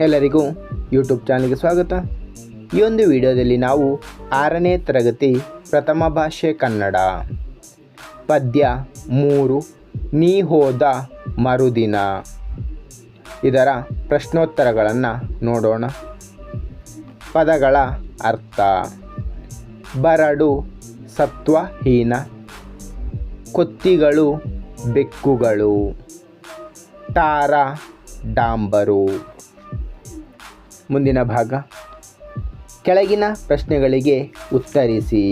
ಎಲ್ಲರಿಗೂ ಯೂಟ್ಯೂಬ್ ಚಾನಲ್ಗೆ ಸ್ವಾಗತ. ಈ ಒಂದು ವಿಡಿಯೋದಲ್ಲಿ ನಾವು ಆರನೇ ತರಗತಿ ಪ್ರಥಮ ಭಾಷೆ ಕನ್ನಡ. ಪದ್ಯ ಮೂರು, ನೀ ಹೋದ ಮರುದಿನ. ಇದರ ಪ್ರಶ್ನೋತ್ತರಗಳನ್ನು ನೋಡೋಣ. ಪದಗಳ ಅರ್ಥ. ಬರಡು ಸತ್ವಹೀನ. ಕೊತ್ತಿಗಳು ಬೆಕ್ಕುಗಳು. ಟಾರ ಡಾಂಬರು. ಮುಂದಿನ ಭಾಗ. ಕೆಳಗಿನ ಪ್ರಶ್ನೆಗಳಿಗೆ ಉತ್ತರಿಸಿ.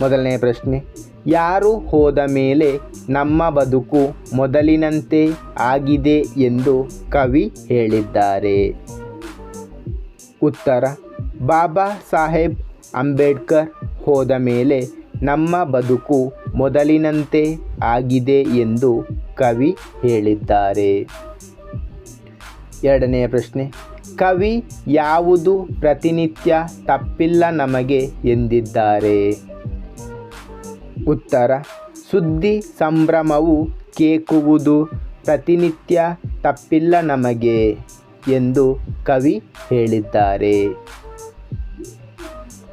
ಮೊದಲನೇ ಪ್ರಶ್ನೆ, ಯಾರು ಹೋದ ಮೇಲೆ ನಮ್ಮ ಬದುಕು ಮೊದಲಿನಂತೆ ಆಗಿದೆ ಎಂದು ಕವಿ ಹೇಳಿದ್ದಾರೆ? ಉತ್ತರ, ಬಾಬಾ ಸಾಹೇಬ್ ಅಂಬೇಡ್ಕರ್ ಹೋದ ಮೇಲೆ ನಮ್ಮ ಬದುಕು ಮೊದಲಿನಂತೆ ಆಗಿದೆ ಎಂದು ಕವಿ ಹೇಳಿದ್ದಾರೆ. ಎರಡನೆಯ ಪ್ರಶ್ನೆ, ಕವಿ ಯಾವುದು ಪ್ರತಿನಿತ್ಯ ತಪ್ಪಿಲ್ಲ ನಮಗೆ ಎಂದಿದ್ದಾರೆ? ಉತ್ತರ, ಸುದ್ದಿ ಸಂಭ್ರಮವು ಕೇಕುವುದು ಪ್ರತಿನಿತ್ಯ ತಪ್ಪಿಲ್ಲ ನಮಗೆ ಎಂದು ಕವಿ ಹೇಳಿದ್ದಾರೆ.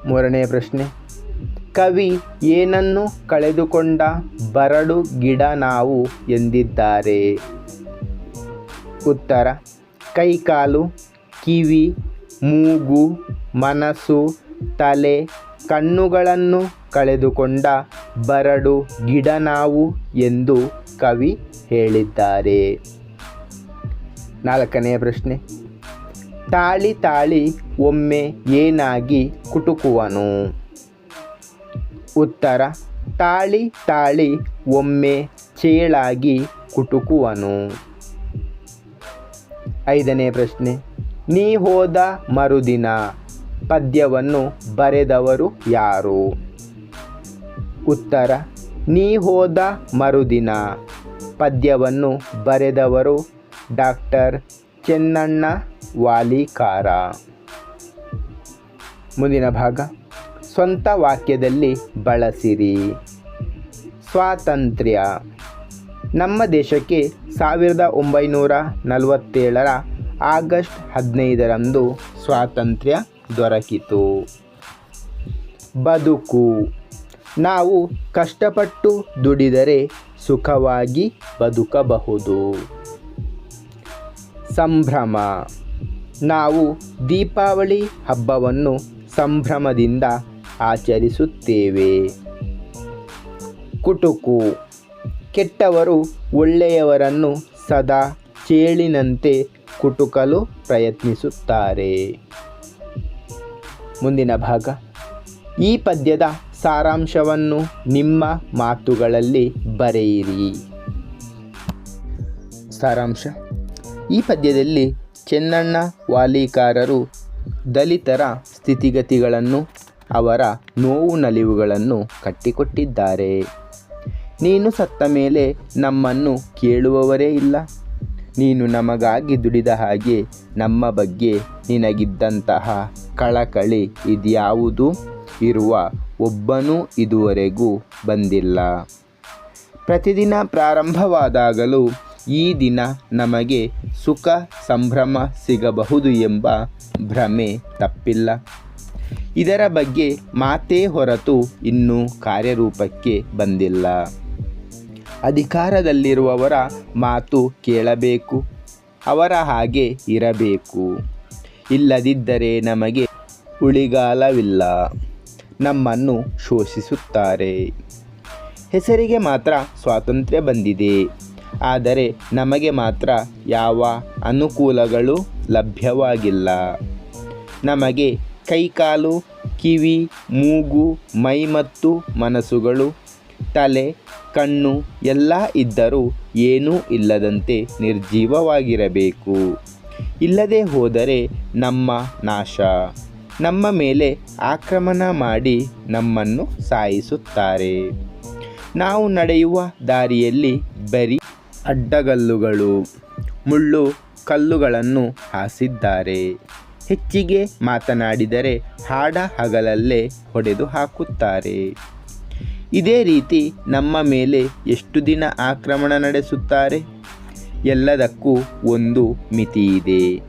ಮೂರನೇ ಪ್ರಶ್ನೆ, ಕವಿ ಏನನ್ನು ಕಳೆದುಕೊಂಡ ಬರಡು ಗಿಡ ನಾವು ಎಂದಿದ್ದಾರೆ? ಉತ್ತರ ಕೈಕಾಲು, ಕಿವಿ, ಮೂಗು, ಮನಸ್ಸು, ತಲೆ, ಕಣ್ಣುಗಳನ್ನು ಕಳೆದುಕೊಂಡ ಬರಡು ಗಿಡ ನಾವು ಎಂದು ಕವಿ ಹೇಳಿದ್ದಾರೆ. ನಾಲ್ಕನೆಯ ಪ್ರಶ್ನೆ. ತಾಳಿ ತಾಳಿ ಒಮ್ಮೆ ಏನಾಗಿ ಕುಟುಕುವನು? ಉತ್ತರ, ತಾಳಿ ತಾಳಿ ಒಮ್ಮೆ ಚೇಳಾಗಿ ಕುಟುಕುವನು. ಐದನೇ ಪ್ರಶ್ನೆ, ನೀ ಹೋದ ಮರುದಿನ ಪದ್ಯವನ್ನು ಬರೆದವರು ಯಾರು? ಉತ್ತರ, ನೀ ಹೋದ ಮರುದಿನ ಪದ್ಯವನ್ನು ಬರೆದವರು ಡಾಕ್ಟರ್ ಚೆನ್ನಣ್ಣ ವಾಲಿಕಾರ. ಮುಂದಿನ ಭಾಗ, ಸ್ವಂತ ವಾಕ್ಯದಲ್ಲಿ ಬಳಸಿರಿ. ಸ್ವಾತಂತ್ರ್ಯ. ನಮ್ಮ ದೇಶಕ್ಕೆ ಸಾವಿರದ ಒಂಬೈನೂರ ನಲವತ್ತೇಳರ ಆಗಸ್ಟ್ ಹದಿನೈದರಂದು ಸ್ವಾತಂತ್ರ್ಯ ದೊರಕಿತು. ಬದುಕು. ನಾವು ಕಷ್ಟಪಟ್ಟು ದುಡಿದರೆ ಸುಖವಾಗಿ ಬದುಕಬಹುದು. ಸಂಭ್ರಮ. ನಾವು ದೀಪಾವಳಿ ಹಬ್ಬವನ್ನು ಸಂಭ್ರಮದಿಂದ ಆಚರಿಸುತ್ತೇವೆ. ಕುಟುಕು. ಕೆಟ್ಟವರು ಒಳ್ಳೆಯವರನ್ನು ಸದಾ ಚೇಳಿನಂತೆ ಕುಟುಕಲು ಪ್ರಯತ್ನಿಸುತ್ತಾರೆ. ಮುಂದಿನ ಭಾಗ. ಈ ಪದ್ಯದ ಸಾರಾಂಶವನ್ನು ನಿಮ್ಮ ಮಾತುಗಳಲ್ಲಿ ಬರೆಯಿರಿ. ಸಾರಾಂಶ. ಈ ಪದ್ಯದಲ್ಲಿ ಚೆನ್ನಣ್ಣ ವಾಲಿಕಾರರು ದಲಿತರ ಸ್ಥಿತಿಗತಿಗಳನ್ನು, ಅವರ ನೋವು ನಲಿವುಗಳನ್ನು ಕಟ್ಟಿಕೊಟ್ಟಿದ್ದಾರೆ. ನೀನು ಸತ್ತ ಮೇಲೆ ನಮ್ಮನ್ನು ಕೇಳುವವರೇ ಇಲ್ಲ. ನೀನು ನಮಗಾಗಿ ದುಡಿದ ಹಾಗೆ ನಮ್ಮ ಬಗ್ಗೆ ನಿನಗಿದ್ದಂತಹ ಕಳಕಳಿ ಇದ್ಯಾವುದು? ಇರುವ ಒಬ್ಬನೂ ಇದುವರೆಗೂ ಬಂದಿಲ್ಲ. ಪ್ರತಿದಿನ ಪ್ರಾರಂಭವಾದಾಗಲೂ ಈ ದಿನ ನಮಗೆ ಸುಖ ಸಂಭ್ರಮ ಸಿಗಬಹುದು ಎಂಬ ಭ್ರಮೆ ತಪ್ಪಿಲ್ಲ. ಇದರ ಬಗ್ಗೆ ಮಾತೇ ಹೊರತು ಇನ್ನೂ ಕಾರ್ಯರೂಪಕ್ಕೆ ಬಂದಿಲ್ಲ. ಅಧಿಕಾರದಲ್ಲಿರುವವರ ಮಾತು ಕೇಳಬೇಕು, ಅವರ ಹಾಗೆ ಇರಬೇಕು. ಇಲ್ಲದಿದ್ದರೆ ನಮಗೆ ಉಳಿಗಾಲವಿಲ್ಲ, ನಮ್ಮನ್ನು ಶೋಷಿಸುತ್ತಾರೆ. ಹೆಸರಿಗೆ ಮಾತ್ರ ಸ್ವಾತಂತ್ರ್ಯ ಬಂದಿದೆ, ಆದರೆ ನಮಗೆ ಮಾತ್ರ ಯಾವ ಅನುಕೂಲಗಳು ಲಭ್ಯವಾಗಿಲ್ಲ. ನಮಗೆ ಕೈಕಾಲು, ಕಿವಿ, ಮೂಗು, ಮೈ ಮತ್ತು ಮನಸ್ಸುಗಳು, ತಲೆ ಕಣ್ಣು ಎಲ್ಲ ಇದ್ದರೂ ಏನೂ ಇಲ್ಲದಂತೆ ನಿರ್ಜೀವವಾಗಿರಬೇಕು. ಇಲ್ಲದೆ ಹೋದರೆ ನಮ್ಮ ನಾಶ. ನಮ್ಮ ಮೇಲೆ ಆಕ್ರಮಣ ಮಾಡಿ ನಮ್ಮನ್ನು ಸಾಯಿಸುತ್ತಾರೆ. ನಾವು ನಡೆಯುವ ದಾರಿಯಲ್ಲಿ ಬರೀ ಅಡ್ಡಗಲ್ಲುಗಳು, ಮುಳ್ಳು ಕಲ್ಲುಗಳನ್ನು ಹಾಸಿದ್ದಾರೆ. ಹೆಚ್ಚಿಗೆ ಮಾತನಾಡಿದರೆ ಹಾಡ ಹಗಲಲ್ಲೇ ಹೊಡೆದು ಹಾಕುತ್ತಾರೆ. ಇದೇ ರೀತಿ ನಮ್ಮ ಮೇಲೆ ಎಷ್ಟು ದಿನ ಆಕ್ರಮಣ ನಡೆಸುತ್ತಾರೆ? ಎಲ್ಲದಕ್ಕೂ ಒಂದು ಮಿತಿಯಿದೆ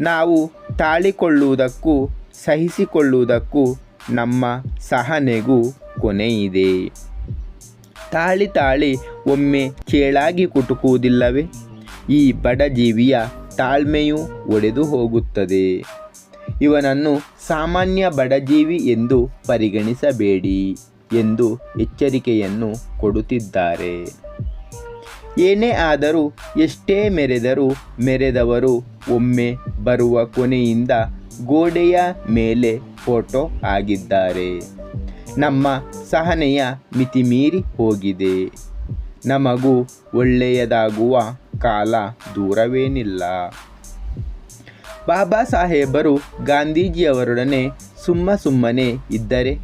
ನಾವು ತಾಳಿಕೊಳ್ಳುವುದಕ್ಕೂ, ಸಹಿಸಿಕೊಳ್ಳುವುದಕ್ಕೂ ನಮ್ಮ ಸಹನೆಗೂ ಕೊನೆಯಿದೆ ತಾಳಿ ತಾಳಿ ಒಮ್ಮೆ ಚೇಳಾಗಿ ಕುಟುಕುವುದಿಲ್ಲವೇ? ಈ ಬಡಜೀವಿಯ ತಾಳ್ಮೆಯು ಒಡೆದು ಹೋಗುತ್ತದೆ. ಇವನನ್ನು ಸಾಮಾನ್ಯ ಬಡಜೀವಿ ಎಂದು ಪರಿಗಣಿಸಬೇಡಿ. ಎಂದು ಎಚ್ಚರಿಕೆಯನ್ನು ಕೊಡುತ್ತಿದ್ದಾರೆ. ಏನೇ ಆದರೂ ಎಷ್ಟೇ ಮೆರೆದರೂ ಮೆರೆದವರು ಒಮ್ಮೆ ಬರುವ ಕೊನೆಯಿಂದ ಗೋಡೆಯ ಮೇಲೆ ಫೋಟೋ ಆಗಿದ್ದಾರೆ. ನಮ್ಮ ಸಹನೆಯ ಮಿತಿಮೀರಿ ಹೋಗಿದೆ. ನಮಗೂ ಒಳ್ಳೆಯದಾಗುವ ಕಾಲ ದೂರವೇನಿಲ್ಲ. ಬಾಬಾ ಸಾಹೇಬರು ಗಾಂಧೀಜಿಯವರೊಡನೆ ಸುಮ್ಮ ಸುಮ್ಮನೆ ಇದ್ದರೆ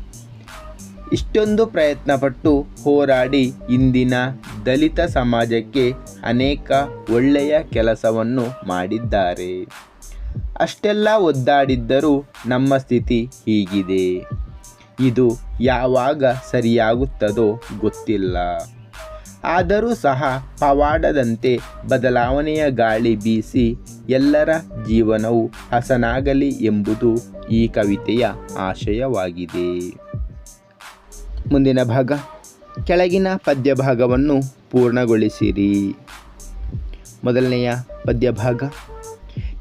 ಇಷ್ಟೊಂದು ಪ್ರಯತ್ನಪಟ್ಟು ಹೋರಾಡಿ ಇಂದಿನ ದಲಿತ ಸಮಾಜಕ್ಕೆ ಅನೇಕ ಒಳ್ಳೆಯ ಕೆಲಸವನ್ನು ಮಾಡಿದ್ದಾರೆ. ಅಷ್ಟೆಲ್ಲ ಒದ್ದಾಡಿದ್ದರೂ ನಮ್ಮ ಸ್ಥಿತಿ ಹೀಗಿದೆ. ಇದು ಯಾವಾಗ ಸರಿಯಾಗುತ್ತದೋ ಗೊತ್ತಿಲ್ಲ. ಆದರೂ ಸಹ ಪವಾಡದಂತೆ ಬದಲಾವಣೆಯ ಗಾಳಿ ಬೀಸಿ ಎಲ್ಲರ ಜೀವನವು ಹಸನಾಗಲಿ ಎಂಬುದು ಈ ಕವಿತೆಯ ಆಶಯವಾಗಿದೆ. ಮುಂದಿನ ಭಾಗ. ಕೆಳಗಿನ ಪದ್ಯ ಭಾಗವನ್ನು ಪೂರ್ಣಗೊಳಿಸಿರಿ. ಮೊದಲನೆಯ ಪದ್ಯ ಭಾಗ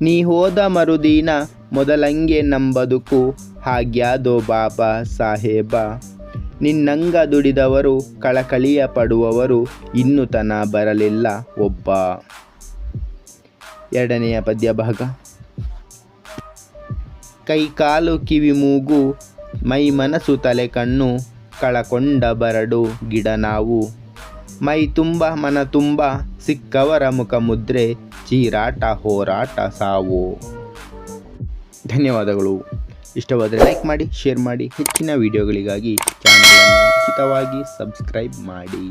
ನೀ ಹೋದ ಮರುದಿನ ಮೊದಲಂಗೆ ನಂಬದುಕು, ಹಾಗ್ಯಾದೋ ಬಾಬಾ ಸಾಹೇಬ. ನಿನ್ನಂಗ ದುಡಿದವರು, ಕಳಕಳಿಯ ಪಡುವವರು, ಇನ್ನು ತನ ಬರಲಿಲ್ಲ ಒಬ್ಬ. ಎರಡನೆಯ ಪದ್ಯ ಭಾಗ ಕೈಕಾಲು ಕಿವಿ ಮೂಗು, ಮೈ ಮನಸ್ಸು ತಲೆ ಕಣ್ಣು ಕಳಕೊಂಡ ಬರಡು ಗಿಡ ನಾವು. ಮೈ ತುಂಬ, ಮನ ತುಂಬ, ಸಿಕ್ಕವರ ಮುಖ ಮುದ್ರೆ, ಚೀರಾಟ, ಹೋರಾಟ, ಸಾವು. ಧನ್ಯವಾದಗಳು. ಇಷ್ಟವಾದರೆ ಲೈಕ್ ಮಾಡಿ, ಶೇರ್ ಮಾಡಿ, ಹೆಚ್ಚಿನ ವಿಡಿಯೋಗಳಿಗಾಗಿ ಚಾನಲನ್ನು ಉಚಿತವಾಗಿ ಸಬ್ಸ್ಕ್ರೈಬ್ ಮಾಡಿ.